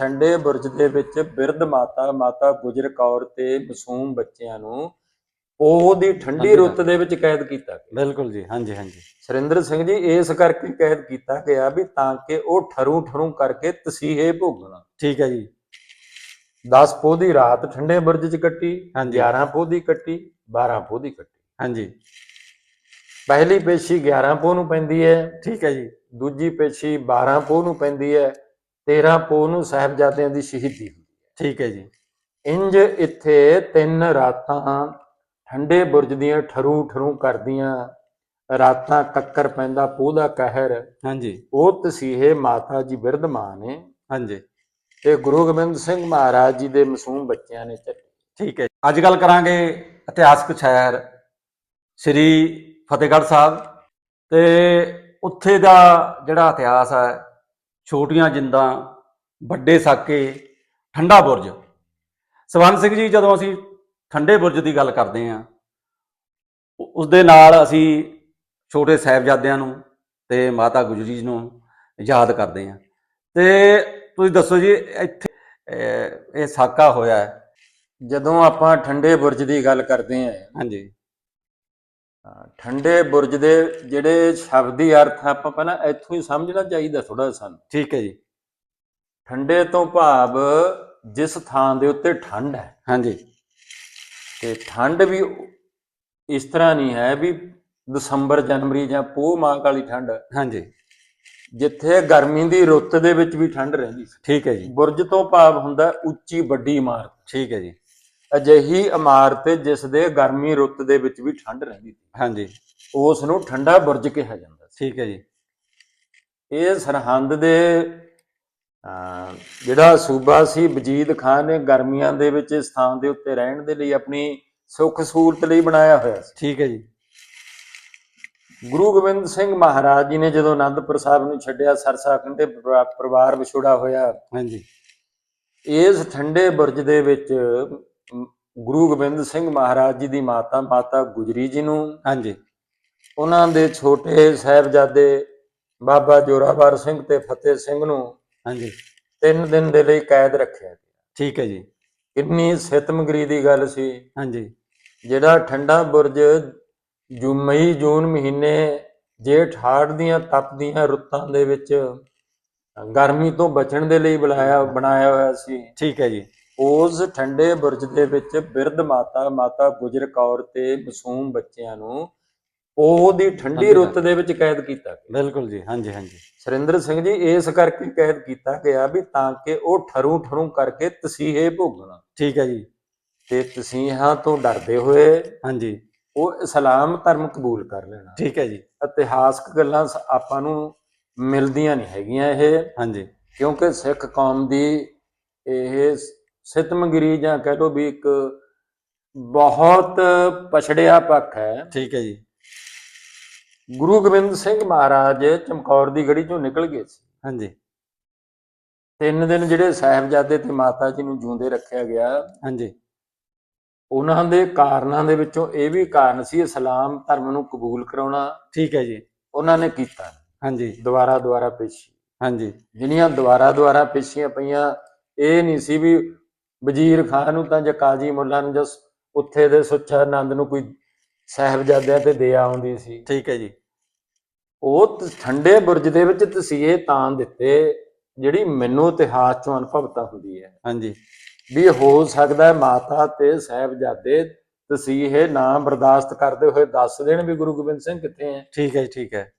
ਠੰਡੇ ਬੁਰਜ ਦੇ ਵਿੱਚ ਬਿਰਧ ਮਾਤਾ ਮਾਤਾ ਗੁਜਰ ਕੌਰ ਤੇ ਮਾਸੂਮ ਬੱਚਿਆਂ ਨੂੰ ਉਹ ਦੀ ਠੰਡੀ ਰੁੱਤ ਦੇ ਵਿੱਚ ਕੈਦ ਕੀਤਾ ਗਿਆ। ਬਿਲਕੁਲ ਜੀ ਹਾਂਜੀ ਹਾਂਜੀ। ਸੁਰਿੰਦਰ ਸਿੰਘ ਜੀ ਇਸ ਕਰਕੇ ਕੈਦ ਕੀਤਾ ਗਿਆ ਵੀ ਤਾਂ ਕਿ ਉਹ ਠਰੂ ਠਰੂ ਕਰਕੇ ਤਸੀਹੇ ਭੋਗਣ। ਠੀਕ ਹੈ ਜੀ। 10 ਪੋਹ ਦੀ ਰਾਤ ਠੰਡੇ ਬੁਰਜ 'ਚ ਕੱਟੀ ਹਾਂਜੀ। 11 ਪੋਹ ਦੀ ਕੱਟੀ 12 ਪੋਹ ਦੀ ਕੱਟੀ। ਹਾਂਜੀ। ਪਹਿਲੀ ਪੇਸ਼ੀ 11 ਪੋਹ ਨੂੰ ਪੈਂਦੀ ਹੈ ਠੀਕ ਹੈ ਜੀ। ਦੂਜੀ ਪੇਸ਼ੀ 12 ਪੋਹ ਨੂੰ ਪੈਂਦੀ ਹੈ 13 ਪੋਹ ਨੂੰ ਸਾਹਿਬਜ਼ਾਦਿਆਂ ਦੀ ਸ਼ਹੀਦੀ ਹੁੰਦੀ ਹੈ। ਠੀਕ ਹੈ ਜੀ। ਇੰਜ ਇੱਥੇ ਤਿੰਨ ਰਾਤਾਂ ਠੰਡੇ ਬੁਰਜ ਦੀਆਂ ਠਰੂ ਠਰੂ ਕਰਦੀਆਂ ਰਾਤਾਂ ਕੱਕਰ ਪੈਂਦਾ ਪੋਹ ਦਾ ਕਹਿਰ। ਹਾਂਜੀ। ਉਹ ਤਸੀਹੇ ਮਾਤਾ ਜੀ ਬਿਰਧ ਮਾਂ ਨੇ। ਹਾਂਜੀ। ਤੇ ਗੁਰੂ ਗੋਬਿੰਦ ਸਿੰਘ ਮਹਾਰਾਜ ਜੀ ਦੇ ਮਾਸੂਮ ਬੱਚਿਆਂ ਨੇ ਚੱਲੇ। ਠੀਕ ਹੈ। ਅੱਜ ਗੱਲ ਕਰਾਂਗੇ ਇਤਿਹਾਸਕ ਸ਼ਹਿਰ ਸ੍ਰੀ ਫਤਿਹਗੜ੍ਹ ਸਾਹਿਬ ਤੇ ਉੱਥੇ ਦਾ ਜਿਹੜਾ ਇਤਿਹਾਸ ਹੈ ਛੋਟੀਆਂ ਜਿੰਦਾਂ ਵੱਡੇ ਸਾਕੇ ਠੰਡਾ ਬੁਰਜ। ਸਵਰਨ ਸਿੰਘ ਜੀ ਜਦੋਂ ਅਸੀਂ ਠੰਡੇ ਬੁਰਜ ਦੀ ਗੱਲ ਕਰਦੇ ਹਾਂ ਉਸ ਦੇ ਨਾਲ ਅਸੀਂ ਛੋਟੇ ਸਾਹਿਬਜ਼ਾਦਿਆਂ ਨੂੰ ਤੇ ਮਾਤਾ ਗੁਜਰੀ ਜੀ ਨੂੰ ਯਾਦ ਕਰਦੇ ਹਾਂ। ਤੇ ਤੁਸੀਂ ਦੱਸੋ ਜੀ ਇੱਥੇ ਇਹ ਸਾਕਾ ਹੋਇਆ ਜਦੋਂ ਆਪਾਂ ਠੰਡੇ ਬੁਰਜ ਦੀ ਗੱਲ ਕਰਦੇ ਆਂ ਹਾਂਜੀ। ਠੰਡੇ ਬੁਰਜ ਦੇ ਜਿਹੜੇ ਸ਼ਬਦੀ ਅਰਥ ਆਪਾਂ ਪਹਿਲਾਂ ਇੱਥੋਂ ਹੀ ਸਮਝਣਾ ਚਾਹੀਦਾ ਥੋੜਾ ਸਾਨੂੰ। ਠੀਕ ਹੈ ਜੀ। ਠੰਡੇ ਤੋਂ ਭਾਵ ਜਿਸ ਥਾਂ ਦੇ ਉੱਤੇ ਠੰਡ ਹੈ। ਹਾਂਜੀ। ਤੇ ਠੰਡ ਵੀ ਇਸ ਤਰ੍ਹਾਂ ਨਹੀਂ ਹੈ ਵੀ ਦਸੰਬਰ ਜਨਵਰੀ ਜਾਂ ਪੋਹ ਮਾਹ ਵਾਲੀ ਠੰਡ ਹਾਂਜੀ। ਜਿੱਥੇ ਗਰਮੀ ਦੀ ਰੁੱਤ ਦੇ ਵਿੱਚ ਵੀ ਠੰਡ ਰਹਿੰਦੀ ਸੀ। ਠੀਕ ਹੈ ਜੀ। ਬੁਰਜ ਤੋਂ ਭਾਵ ਹੁੰਦਾ ਉੱਚੀ ਵੱਡੀ ਇਮਾਰਤ। ਠੀਕ ਹੈ ਜੀ। ਅਜਿਹੀ ਇਮਾਰਤ ਜਿਸ ਦੇ ਗਰਮੀ ਰੁੱਤ ਦੇ ਵਿੱਚ ਵੀ ਠੰਡ ਰਹਿੰਦੀ ਸੀ। ਹਾਂਜੀ। ਉਸ ਨੂੰ ਠੰਡਾ ਬੁਰਜ ਕਿਹਾ ਜਾਂਦਾ ਸੀ। ਠੀਕ ਹੈ ਜੀ। ਇਹ ਸਰਹੰਦ ਦੇ ਜਿਹੜਾ ਸੂਬਾ ਸੀ ਵਜੀਦ ਖਾਨ ਨੇ ਗਰਮੀਆਂ ਦੇ ਵਿੱਚ ਇਸ ਥਾਂ ਦੇ ਉੱਤੇ ਰਹਿਣ ਦੇ ਲਈ ਆਪਣੀ ਸੁੱਖ ਸਹੂਲਤ ਲਈ ਬਣਾਇਆ ਹੋਇਆ ਸੀ। ਠੀਕ ਹੈ ਜੀ। ਗੁਰੂ ਗੋਬਿੰਦ ਸਿੰਘ ਮਹਾਰਾਜ ਜੀ ਨੇ ਜਦੋਂ ਆਨੰਦਪੁਰ ਸਾਹਿਬ ਨੂੰ ਛੱਡਿਆ ਸਰਸਾ ਕੰਢੇ ਪਰਿਵਾ- ਪਰਿਵਾਰ ਵਿਛੋੜਾ ਹੋਇਆ। ਹਾਂਜੀ। ਇਸ ਠੰਡੇ ਬੁਰਜ ਦੇ ਵਿੱਚ ਗੁਰੂ ਗੋਬਿੰਦ ਸਿੰਘ ਮਹਾਰਾਜ ਜੀ ਦੀ ਮਾਤਾ ਮਾਤਾ ਗੁਜਰੀ ਜੀ ਨੂੰ ਹਾਂਜੀ। ਉਹਨਾਂ ਦੇ ਛੋਟੇ ਸਾਹਿਬਜ਼ਾਦੇ ਬਾਬਾ ਜੋਰਾਵਰ ਸਿੰਘ ਤੇ ਫਤਿਹ ਸਿੰਘ ਨੂੰ ਹਾਂਜੀ। ਤਿੰਨ ਦਿਨ ਦੇ ਲਈ ਕੈਦ ਰੱਖਿਆ ਗਿਆ। ਠੀਕ ਹੈ ਜੀ। ਕਿੰਨੀ ਸਿਤਮਗਰੀ ਦੀ ਗੱਲ ਸੀ। ਹਾਂਜੀ। ਜਿਹੜਾ ਠੰਡਾ ਬੁਰਜ ਜੂ ਮਈ ਜੂਨ ਮਹੀਨੇ ਜੇਠ ਹਾੜ ਦੀਆਂ ਤਪਦੀਆਂ ਰੁੱਤਾਂ ਦੇ ਵਿੱਚ ਗਰਮੀ ਤੋਂ ਬਚਣ ਦੇ ਲਈ ਬਣਾਇਆ ਬਣਾਇਆ ਹੋਇਆ ਸੀ। ਠੀਕ ਹੈ ਜੀ। ਉਸ ਠੰਡੇ ਬੁਰਜ ਦੇ ਵਿੱਚ ਬਿਰਧ ਮਾਤਾ ਮਾਤਾ ਗੁਜਰ ਕੌਰ ਤੇ ਮਾਸੂਮ ਬੱਚਿਆਂ ਨੂੰ ਉਹ ਦੀ ਠੰਡੀ ਰੁੱਤ ਦੇ ਵਿੱਚ ਕੈਦ ਕੀਤਾ ਗਿਆ। ਬਿਲਕੁਲ ਜੀ ਹਾਂਜੀ ਹਾਂਜੀ। ਸੁਰਿੰਦਰ ਸਿੰਘ ਜੀ ਇਸ ਕਰਕੇ ਕੈਦ ਕੀਤਾ ਗਿਆ ਵੀ ਤਾਂ ਕਿ ਉਹ ਠਰੂ ਠਰੂ ਕਰਕੇ ਤਸੀਹੇ ਭੋਗਣ। ਠੀਕ ਹੈ ਜੀ। ਤੇ ਤਸੀਹਾਂ ਤੋਂ ਡਰਦੇ ਹੋਏ ਹਾਂਜੀ। ਉਹ ਇਸਲਾਮ ਧਰਮ ਕਬੂਲ ਕਰ ਲੈਣਾ। ਠੀਕ ਹੈ ਜੀ। ਇਤਿਹਾਸਕ ਗੱਲਾਂ ਆਪਾਂ ਨੂੰ ਮਿਲਦੀਆਂ ਨਹੀਂ ਹੈਗੀਆਂ ਇਹ। ਹਾਂਜੀ। ਕਿਉਂਕਿ ਸਿੱਖ ਕੌਮ ਦੀ ਇਹ ਸਿਤਮਗਰੀ ਜਾਂ ਕਹਿ ਲਓ ਵੀ ਇੱਕ ਬਹੁਤ ਪਛੜਿਆ ਪੱਖ ਹੈ। ਠੀਕ ਹੈ ਜੀ। ਗੁਰੂ ਗੋਬਿੰਦ ਸਿੰਘ ਮਹਾਰਾਜ ਚਮਕੌਰ ਦੀ ਗੜੀ ਚੋਂ ਨਿਕਲ ਗਏ ਸੀ। ਹਾਂਜੀ। ਤਿੰਨ ਦਿਨ ਜਿਹੜੇ ਸਾਹਿਬਜ਼ਾਦੇ ਤੇ ਮਾਤਾ ਜੀ ਨੂੰ ਜਿਉਂਦੇ ਰੱਖਿਆ ਗਿਆ। ਹਾਂਜੀ। ਉਹਨਾਂ ਦੇ ਕਾਰਨਾਂ ਦੇ ਵਿੱਚੋਂ ਇਹ ਵੀ ਕਾਰਨ ਸੀ ਇਸਲਾਮ ਧਰਮ ਨੂੰ ਕਬੂਲ ਕਰਾਉਣਾ। ਠੀਕ ਹੈ ਜੀ। ਉਹਨਾਂ ਨੇ ਕੀਤਾ। ਹਾਂਜੀ। ਦੁਬਾਰਾ ਦੁਬਾਰਾ ਪੇਸ਼ੀ। ਹਾਂਜੀ। ਜਿਹੜੀਆਂ ਦੁਬਾਰਾ ਦੁਬਾਰਾ ਪੇਸ਼ੀਆਂ ਪਈਆਂ ਇਹ ਨਹੀਂ ਸੀ ਵੀ ਵਜ਼ੀਰ ਖਾਨ ਨੂੰ ਤਾਂ ਜਾਂ ਕਾਜੀ ਮੁੱਲਾ ਨੂੰ ਜਾਂ ਉੱਥੇ ਦੇ ਸੁੱਚਾ ਆਨੰਦ ਨੂੰ ਕੋਈ ਸਾਹਿਬਜ਼ਾਦਿਆਂ ਤੇ ਦੇ ਆਉਂਦੀ ਸੀ। ਠੀਕ ਹੈ ਜੀ। ਉਹ ਤ- ਠੰਡੇ ਬੁਰਜ ਦੇ ਵਿੱਚ ਤਸੀਹੇ ਤਾਂ ਦਿੱਤੇ ਜਿਹੜੀ ਮੈਨੂੰ ਇਤਿਹਾਸ ਚੋਂ ਅਨੁਭਵਤਾ ਹੁੰਦੀ ਹੈ। ਹਾਂਜੀ। ਵੀ ਹੋ ਸਕਦਾ ਮਾਤਾ ਤੇ ਸਾਹਿਬਜ਼ਾਦੇ ਤਸੀਹੇ ਨਾ ਬਰਦਾਸ਼ਤ ਕਰਦੇ ਹੋਏ ਦੱਸ ਦੇਣ ਵੀ ਗੁਰੂ ਗੋਬਿੰਦ ਸਿੰਘ ਕਿੱਥੇ ਹੈ। ਠੀਕ ਹੈ ਜੀ ਠੀਕ ਹੈ।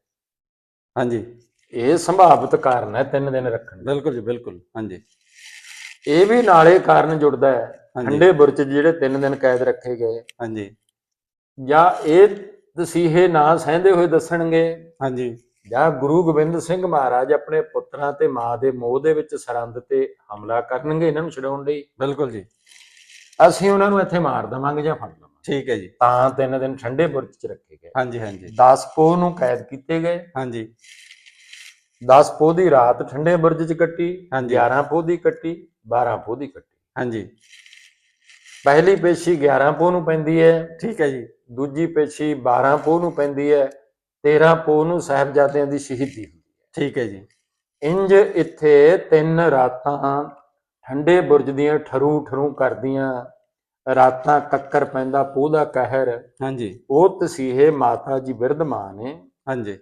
ਹਾਂਜੀ। ਇਹ ਸੰਭਾਵਿਤ ਕਾਰਨ ਹੈ ਤਿੰਨ ਦਿਨ ਰੱਖਣ ਬਿਲਕੁਲ ਜੀ ਬਿਲਕੁਲ। ਹਾਂਜੀ। ਇਹ ਵੀ ਨਾਲੇ ਕਾਰਨ ਜੁੜਦਾ ਹੈ। ਠੰਡੇ ਬੁਰਜ ਜਿਹੜੇ ਤਿੰਨ ਦਿਨ ਕੈਦ ਰੱਖੇ ਗਏ। ਹਾਂਜੀ। ਜਾਂ ਇਹ ਤਸੀਹੇ ਨਾ ਸਹਿੰਦੇ ਹੋਏ ਦੱਸਣਗੇ। ਹਾਂਜੀ। ਜਾਂ ਗੁਰੂ ਗੋਬਿੰਦ ਸਿੰਘ ਮਹਾਰਾਜ ਆਪਣੇ ਪੁੱਤਰਾਂ ਤੇ ਮਾਂ ਦੇ ਮੋਹ ਦੇ ਵਿੱਚ ਸਰੰਦ ਤੇ ਹਮਲਾ ਕਰਨਗੇ ਇਹਨਾਂ ਨੂੰ ਛਡਾਉਣ ਲਈ। ਬਿਲਕੁਲ ਜੀ। ਅਸੀਂ ਉਹਨਾਂ ਨੂੰ ਇੱਥੇ ਮਾਰ ਦਵਾਂਗੇ ਜਾਂ ਫੜ ਲਵਾਂਗੇ। ਠੀਕ ਹੈ ਜੀ। ਤਾਂ ਤਿੰਨ ਦਿਨ ਠੰਡੇ ਬੁਰਜ 'ਚ ਰੱਖੇ ਗਏ। ਹਾਂਜੀ ਹਾਂਜੀ। 10 ਪੋਹ ਨੂੰ ਕੈਦ ਕੀਤੇ ਗਏ। ਹਾਂਜੀ। 10 ਪੋਹ ਦੀ ਰਾਤ ਠੰਡੇ ਬੁਰਜ 'ਚ ਕੱਟੀ। ਹਾਂਜੀ। 11 ਪੋਹ ਦੀ ਕੱਟੀ। 12 ਪੋਹ ਦੀ ਕੱਟੀ। ਹਾਂਜੀ। ਪਹਿਲੀ ਪੇਸ਼ੀ 11 ਪੋਹ ਨੂੰ ਪੈਂਦੀ ਹੈ। ਠੀਕ ਹੈ ਜੀ। ਦੂਜੀ ਪੇਸ਼ੀ 12 ਪੋਹ ਨੂੰ ਪੈਂਦੀ ਹੈ। 13 ਪੋਹ ਨੂੰ ਸਾਹਿਬਜ਼ਾਦਿਆਂ ਦੀ ਸ਼ਹੀਦੀ ਹੁੰਦੀ ਹੈ। ਠੀਕ ਹੈ ਜੀ। ਇੰਜ ਇੱਥੇ ਤਿੰਨ ਰਾਤਾਂ ਠੰਡੇ ਬੁਰਜ ਦੀਆਂ ਠਰੂ ਠਰੂ ਕਰਦੀਆਂ ਰਾਤਾਂ ਕੱਕਰ ਪੈਂਦਾ ਪੋਹ ਦਾ ਕਹਿਰ। ਹਾਂਜੀ। ਉਹ ਤਸੀਹੇ ਮਾਤਾ ਜੀ ਬਿਰਧ ਮਾਂ ਨੇ। ਹਾਂਜੀ।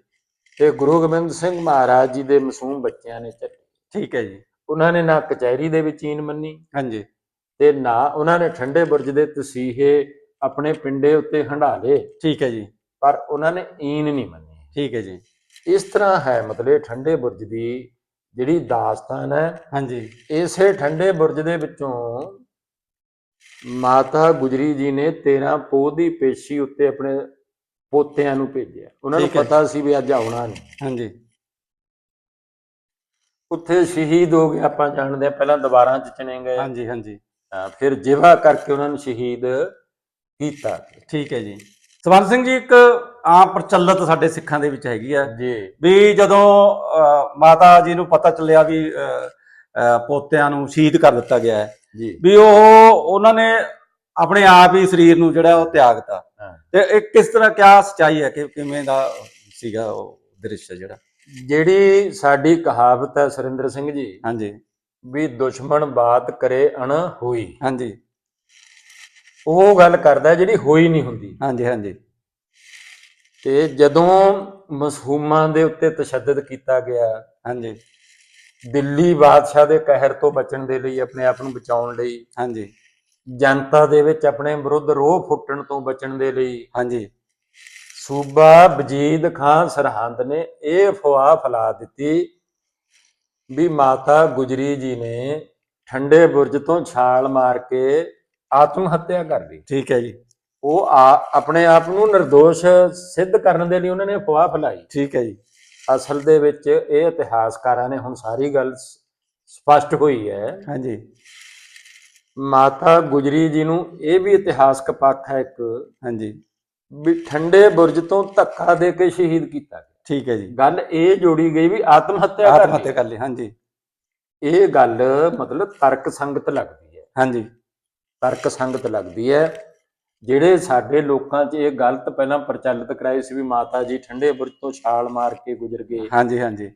ਤੇ ਗੁਰੂ ਗੋਬਿੰਦ ਸਿੰਘ ਮਹਾਰਾਜ ਜੀ ਦੇ ਮਾਸੂਮ ਬੱਚਿਆਂ ਨੇ ਚੱਲੀ। ਠੀਕ ਹੈ ਜੀ। ਉਹਨਾਂ ਨੇ ਨਾ ਕਚਹਿਰੀ ਦੇ ਵਿੱਚ ਈਨ ਮੰਨੀ ਹਾਂਜੀ। ਤੇ ਨਾ ਉਹਨਾਂ ਨੇ ਠੰਡੇ ਬੁਰਜ ਦੇ ਤਸੀਹੇ ਆਪਣੇ ਪਿੰਡੇ ਉੱਤੇ ਹੰਢਾ ਲਏ। ਠੀਕ ਹੈ ਜੀ। ਪਰ ਉਹਨਾਂ ਨੇ ਈਨ ਨਹੀਂ ਮੰਨੀ। ਠੀਕ ਹੈ ਜੀ। ਇਸ ਤਰ੍ਹਾਂ ਹੈ ਮਤਲਬ ਠੰਡੇ ਬੁਰਜ ਦੀ ਜਿਹੜੀ ਦਾਸਤਾਨ ਹੈ। ਹਾਂਜੀ। ਇਸੇ ਠੰਡੇ ਬੁਰਜ ਦੇ ਵਿੱਚੋਂ ਮਾਤਾ ਗੁਜਰੀ ਜੀ ਨੇ 13 ਪੋਹ ਦੀ ਪੇਸ਼ੀ ਉੱਤੇ ਆਪਣੇ ਪੋਤਿਆਂ ਨੂੰ ਭੇਜਿਆ। ਉਹਨਾਂ ਨੂੰ। ਪਤਾ ਸੀ ਵੀ ਅੱਜ ਆਉਣਾ ਨਹੀਂ। ਹਾਂਜੀ। ਉੱਥੇ ਸ਼ਹੀਦ ਹੋ ਗਏ ਆਪਾਂ ਜਾਣਦੇ ਆ ਪਹਿਲਾਂ ਦੀਵਾਰਾਂ 'ਚ ਚਣੇ ਗਏ। ਹਾਂਜੀ ਹਾਂਜੀ। ਹਾਂ, ਫਿਰ ਜਿਵਾ ਕਰਕੇ ਉਹਨਾਂ ਨੂੰ ਸ਼ਹੀਦ ਕੀਤਾ। ਠੀਕ ਹੈ ਜੀ। ਸਵਰਨ ਸਿੰਘ ਜੀ ਇੱਕ ਆਮ ਪ੍ਰਚਲਿਤ ਸਾਡੇ ਸਿੱਖਾਂ ਦੇ ਵਿੱਚ ਹੈਗੀ ਆ। ਜੀ। ਵੀ ਜਦੋਂ ਅਹ, ਮਾਤਾ ਜੀ ਨੂੰ ਪਤਾ ਚੱਲਿਆ ਵੀ ਅਹ, ਅਹ, ਪੋਤਿਆਂ ਨੂੰ ਸ਼ਹੀਦ ਕਰ ਦਿੱਤਾ ਗਿਆ ਹੈ ਜੀ। ਵੀ ਉਹ ਉਹਨਾਂ ਨੇ ਆਪਣੇ ਆਪ ਹੀ ਸਰੀਰ ਨੂੰ ਜਿਹੜਾ ਉਹ ਤਿਆਗਤਾ ਹਾਂ। ਤੇ ਇਹ ਕਿਸ ਤਰ੍ਹਾਂ ਕਿਆ ਸਚਾਈ ਹੈ ਕਿ ਕਿਵੇਂ ਦਾ ਸੀਗਾ ਉਹ ਦ੍ਰਿਸ਼ ਜਿਹੜਾ? ਜਿਹੜੀ ਸਾਡੀ ਕਹਾਵਤ ਹੈ ਸੁਰਿੰਦਰ ਸਿੰਘ ਜੀ ਹਾਂਜੀ। ਵੀ ਦੁਸ਼ਮਣ ਬਾਤ ਕਰੇ ਅਣ ਹੋਈ। ਹਾਂਜੀ। ਉਹ ਗੱਲ ਕਰਦਾ ਜਿਹੜੀ ਹੋਈ ਨਹੀਂ ਹੁੰਦੀ। ਹਾਂਜੀ ਹਾਂਜੀ। ਤੇ ਜਦੋਂ ਮਸਹੂਮਾਂ ਦੇ ਉੱਤੇ ਤਸ਼ੱਦਦ ਕੀਤਾ ਗਿਆ ਹਾਂਜੀ। ਦਿੱਲੀ ਬਾਦਸ਼ਾਹ ਦੇ ਕਹਿਰ ਤੋਂ ਬਚਣ ਦੇ ਲਈ ਆਪਣੇ ਆਪ ਨੂੰ ਬਚਾਉਣ ਲਈ ਹਾਂਜੀ। ਜਨਤਾ ਦੇ ਵਿੱਚ ਆਪਣੇ ਵਿਰੁੱਧ ਰੋਹ ਫੁੱਟਣ ਤੋਂ ਬਚਣ ਦੇ ਲਈ ਹਾਂਜੀ। ਸੂਬਾ ਵਜੀਦ ਖਾਨ ਸਰਹੰਦ ਨੇ ਇਹ ਅਫਵਾਹ ਫੈਲਾ ਦਿੱਤੀ ਵੀ ਮਾਤਾ ਗੁਜਰੀ ਜੀ ਨੇ ਠੰਡੇ ਬੁਰਜ ਤੋਂ ਛਾਲ ਮਾਰ ਕੇ ਆਤਮ ਹੱਤਿਆ ਕਰ ਲਈ। ਠੀਕ ਹੈ ਜੀ। ਉਹ ਆਪਣੇ ਆਪ ਨੂੰ નિર્ਦੋਸ਼ ਸਿੱਧ ਕਰਨ ਦੇ ਲਈ ਉਹਨਾਂ ਨੇ ਅਫਵਾਹ ਫੈਲਾਈ। ਠੀਕ ਹੈ ਜੀ। ਅਸਲ ਦੇ ਵਿੱਚ ਇਹ ਇਤਿਹਾਸਕਾਰਾਂ ਨੇ ਹੁਣ ਸਾਰੀ ਗੱਲ ਸਪਸ਼ਟ ਹੋਈ ਹੈ। ਹਾਂਜੀ। ਮਾਤਾ ਗੁਜਰੀ ਜੀ ਨੂੰ ਇਹ ਵੀ ਇਤਿਹਾਸਕ ਪੱਖ ਹੈ ਇੱਕ ਹਾਂਜੀ। ਵੀ ਠੰਡੇ ਬੁਰਜ ਤੋਂ ਧੱਕਾ ਦੇ ਕੇ ਸ਼ਹੀਦ ਕੀਤਾ ਗਿਆ। ਠੀਕ ਹੈ ਜੀ। ਗੱਲ ਇਹ ਜੋੜੀ ਗਈ ਵੀ ਆਤਮ ਹੱਤਿਆ ਆਤਮ ਕਰ ਹੱਤਿਆ ਕਰ ਲਈ ਹਾਂਜੀ। ਇਹ ਗੱਲ ਮਤਲਬ ਤਰਕ ਸੰਗਤ ਲੱਗਦੀ ਹੈ। ਹਾਂਜੀ। ਤਰਕ ਸੰਗਤ ਲੱਗਦੀ ਹੈ। ਜਿਹੜੇ ਸਾਡੇ ਲੋਕਾਂ 'ਚ ਇਹ ਗਲਤ ਪਹਿਲਾਂ ਪ੍ਰਚਲਿਤ ਕਰਾਈ ਸੀ ਵੀ ਮਾਤਾ ਜੀ ਠੰਡੇ ਬੁਰਜ ਤੋਂ ਛਾਲ ਮਾਰ ਕੇ ਗੁਜ਼ਰ ਗਏ। ਹਾਂਜੀ ਹਾਂਜੀ।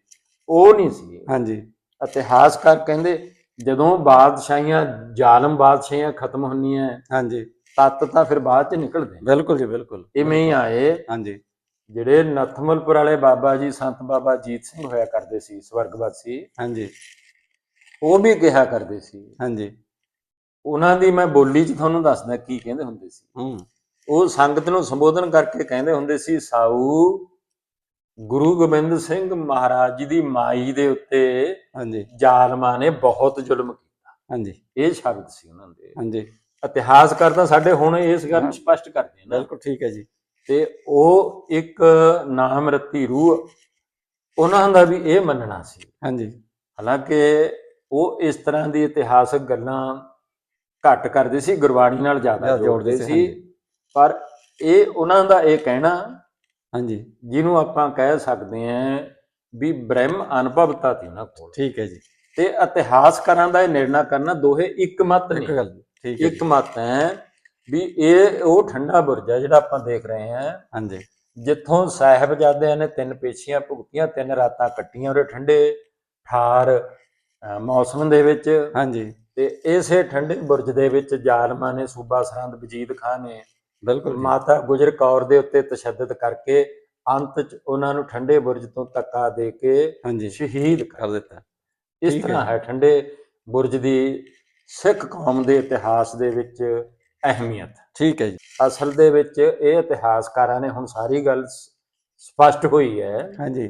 ਉਹ ਨਹੀਂ ਸੀ ਹਾਂਜੀ। ਇਤਿਹਾਸਕਾਰ ਕਹਿੰਦੇ ਜਦੋਂ ਬਾਦਸ਼ਾਹੀਆਂ ਜ਼ਾਲਮ ਬਾਦਸ਼ਾਹੀਆਂ ਖਤਮ ਹੁੰਦੀਆਂ ਹਾਂਜੀ। ਤੱਤ ਤਾਂ ਫਿਰ ਬਾਅਦ 'ਚ ਨਿਕਲਦੇ। ਬਿਲਕੁਲ ਜੀ ਬਿਲਕੁਲ। ਇਵੇਂ ਹੀ ਆਏ। ਹਾਂਜੀ। ਜਿਹੜੇ ਨਥਮਲਪੁਰ ਵਾਲੇ ਬਾਬਾ ਜੀ ਸੰਤ ਬਾਬਾ ਜੀਤ ਸਿੰਘ ਹੋਇਆ ਕਰਦੇ ਸੀ ਸਵਰਗਵਾਸੀ। ਹਾਂਜੀ। ਉਹ ਵੀ ਕਿਹਾ ਕਰਦੇ ਸੀ। ਹਾਂਜੀ। ਉਹਨਾਂ ਦੀ ਮੈਂ ਬੋਲੀ 'ਚ ਤੁਹਾਨੂੰ ਦੱਸਦਾ ਕੀ ਕਹਿੰਦੇ ਹੁੰਦੇ ਸੀ। ਹੂੰ। ਉਹ ਸੰਗਤ ਨੂੰ ਸੰਬੋਧਨ ਕਰਕੇ ਕਹਿੰਦੇ ਹੁੰਦੇ ਸੀ ਸਾਊ ਗੁਰੂ ਗੋਬਿੰਦ ਸਿੰਘ ਮਹਾਰਾਜ ਜੀ ਦੀ ਮਾਈ ਦੇ ਉੱਤੇ ਹਾਂਜੀ। ਜ਼ਾਲਮਾਂ ਨੇ ਬਹੁਤ ਜ਼ੁਲਮ ਕੀਤਾ। ਹਾਂਜੀ। ਇਹ ਸ਼ਬਦ ਸੀ ਉਹਨਾਂ ਦੇ। ਹਾਂਜੀ। ਇਤਿਹਾਸਕਾਰ ਤਾਂ ਸਾਡੇ ਹੁਣ ਇਸ ਗੱਲ ਨੂੰ ਸਪਸ਼ਟ ਕਰਦੇ ਨੇ। ਬਿਲਕੁਲ ਠੀਕ ਹੈ ਜੀ। ਤੇ ਉਹ ਇੱਕ ਨਾਮ ਰੱਤੀ ਰੂਹ ਉਹਨਾਂ ਦਾ ਵੀ ਇਹ ਮੰਨਣਾ ਸੀ। ਹਾਂਜੀ। ਹਾਲਾਂਕਿ ਉਹ ਇਸ ਤਰ੍ਹਾਂ ਦੀ ਇਤਿਹਾਸਕ ਗੱਲਾਂ ਘੱਟ ਕਰਦੇ ਸੀ ਗੁਰਬਾਣੀ ਨਾਲ ਜ਼ਿਆਦਾ ਜੋੜਦੇ ਸੀ, ਪਰ ਇਹ ਉਹਨਾਂ ਦਾ ਇਹ ਕਹਿਣਾ ਹਾਂਜੀ। ਜਿਹਨੂੰ ਆਪਾਂ ਕਹਿ ਸਕਦੇ ਹਾਂ ਵੀ ਬ੍ਰਹਮ ਅਨੁਭਵਤਾ ਸੀ ਉਹਨਾਂ ਕੋਲ। ਠੀਕ ਹੈ ਜੀ। ਤੇ ਇਤਿਹਾਸਕਾਰਾਂ ਦਾ ਇਹ ਨਿਰਣਾ ਕਰਨਾ ਦੋਹੇ ਇੱਕ ਮਤ ਇੱਕ ਨਹੀਂ ਠੀਕ ਹੈ ਇੱਕ ਮਤ ਹੈ ਵੀ ਇਹ ਉਹ ਠੰਡਾ ਬੁਰਜ ਹੈ ਜਿਹੜਾ ਆਪਾਂ ਦੇਖ ਰਹੇ ਹਾਂ ਹਾਂਜੀ। ਜਿੱਥੋਂ ਸਾਹਿਬਜ਼ਾਦਿਆਂ ਨੇ ਤਿੰਨ ਪੇਸ਼ੀਆਂ ਭੁਗਤੀਆਂ ਤਿੰਨ ਰਾਤਾਂ ਕੱਟੀਆਂ ਉਹਦੇ ਠੰਡੇ ਠਾਰ ਮੌਸਮ ਦੇ ਵਿੱਚ। ਹਾਂਜੀ। ਤੇ ਇਸੇ ਠੰਡੇ ਬੁਰਜ ਦੇ ਵਿੱਚ ਜ਼ਾਲਮਾਂ ਨੇ ਸੂਬਾ ਸਰਹੰਦ ਵਜੀਦ ਖਾਨ ਨੇ ਬਿਲਕੁਲ ਮਾਤਾ ਗੁਜਰ ਕੌਰ ਦੇ ਉੱਤੇ ਤਸ਼ੱਦਦ ਕਰਕੇ ਅੰਤ ਚ ਉਹਨਾਂ ਨੂੰ ਠੰਡੇ ਬੁਰਜ ਤੋਂ ਧੱਕਾ ਦੇ ਕੇ ਹਾਂਜੀ। ਸ਼ਹੀਦ ਕਰ ਦਿੱਤਾ। ਇਸ ਤਰ੍ਹਾਂ ਹੈ ਠੰਡੇ ਬੁਰਜ ਦੀ ਸਿੱਖ ਕੌਮ ਦੇ ਇਤਿਹਾਸ ਦੇ ਵਿੱਚ ਅਹਿਮੀਅਤ। ਠੀਕ ਹੈ ਜੀ। ਅਸਲ ਦੇ ਵਿੱਚ ਇਹ ਇਤਿਹਾਸਕਾਰਾਂ ਨੇ ਹੁਣ ਸਾਰੀ ਗੱਲ ਸਪਸ਼ਟ ਹੋਈ ਹੈ। ਹਾਂਜੀ।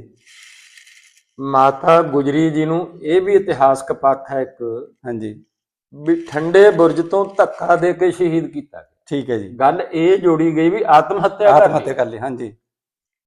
ਮਾਤਾ ਗੁਜਰੀ ਜੀ ਨੂੰ ਇਹ ਵੀ ਇਤਿਹਾਸਕ ਪੱਖ ਹੈ ਇੱਕ ਹਾਂਜੀ। ਵੀ ਠੰਡੇ ਬੁਰਜ ਤੋਂ ਧੱਕਾ ਦੇ ਕੇ ਸ਼ਹੀਦ ਕੀਤਾ ਠੀਕ ਹੈ ਜੀ। ਗੱਲ ਇਹ ਜੋੜੀ ਗਈ ਵੀ ਆਤਮ ਹੱਤਿਆ ਕਰ ਆਤਮ ਲਈ। ਹੱਤਿਆ ਕਰ ਲਈ ਹਾਂਜੀ।